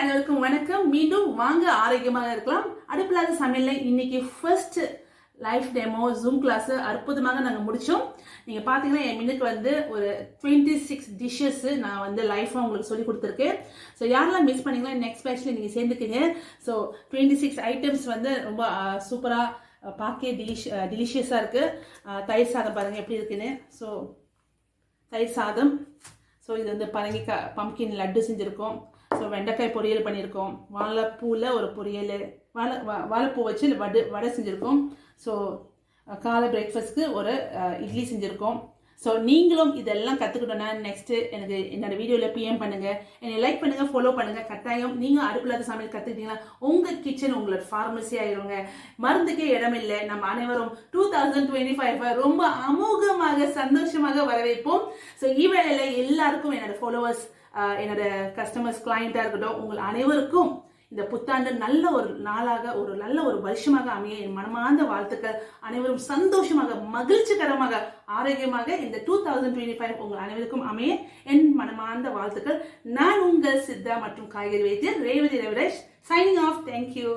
அனைவருக்கும் வணக்கம். மீண்டும் வாங்க ஆரோக்கியமாக இருக்கலாம். அடுப்பில்லாத சமையலில் இன்னைக்கு first live demo zoom class அற்புதமாக நாங்கள் முடித்தோம் நீங்கள் பார்த்தீங்கன்னா என் மின்னுக்கு வந்து ஒரு டுவெண்ட்டி சிக்ஸ் டிஷ்ஷஸ் நான் வந்து லைஃபாக உங்களுக்கு சொல்லி கொடுத்துருக்கேன். ஸோ யாரெல்லாம் மிஸ் பண்ணிங்களோ நெக்ஸ்ட் பேட்சில் நீங்கள் சேர்ந்துக்கீங்க. ஸோ டுவெண்ட்டி சிக்ஸ் ஐட்டம்ஸ் வந்து ரொம்ப சூப்பராக பார்க்க டிலிஷ் டிலிஷியஸாக இருக்குது தயிர் சாதம் பாருங்கள் எப்படி இருக்குன்னு. ஸோ தயிர் சாதம். ஸோ இது வந்து பரங்கிக்காய் பம்கின் லட்டு செஞ்சுருக்கோம். ஸோ வெண்டைக்காய் பொரியல் பண்ணியிருக்கோம். வாழைப்பூவில் ஒரு பொரியல். வாழை வாழைப்பூ வச்சு வடை வடை செஞ்சுருக்கோம். ஸோ காலை பிரேக்ஃபாஸ்ட்க்கு ஒரு இட்லி செஞ்சுருக்கோம். ஸோ நீங்களும் இதெல்லாம் கற்றுக்கிட்டோன்னா நெக்ஸ்ட்டு எனக்கு என்னோடய வீடியோவில் பிஎம் பண்ணுங்கள் என்னை லைக் பண்ணுங்கள் ஃபாலோ பண்ணுங்கள் கட்டாயம் நீங்கள் அடுப்பில்லாத சமையல் கற்றுக்கிட்டீங்கன்னா உங்கள் கிச்சன் உங்களோட ஃபார்மசி ஆயிருங்க. மருந்துக்கே இடமில்லை நம்ம அனைவரும் டூ தௌசண்ட் டுவெண்ட்டி ஃபைவ் ரொம்ப அமோகமாக சந்தோஷமாக வரவேற்போம். ஸோ இவ்வேளையில எல்லாருக்கும் என்னோடய ஃபாலோவர்ஸ் என்னோட கஸ்டமர்ஸ் கிளைண்ட்டாக இருக்கட்டும் உங்கள் அனைவருக்கும் இந்த புத்தாண்டு நல்ல ஒரு நாளாக ஒரு நல்ல ஒரு வருஷமாக அமைய என் மனமார்ந்த வாழ்த்துக்கள். அனைவரும் சந்தோஷமாக மகிழ்ச்சிகரமாக ஆரோக்கியமாக இந்த டூ தௌசண்ட் டுவெண்ட்டி ஃபைவ் உங்கள் அனைவருக்கும் அமைய என் மனமார்ந்த வாழ்த்துக்கள். நான் உங்கள் சித்தா மற்றும் காய்கறி வைத்தியர் Revathi Raviresh signing off thank you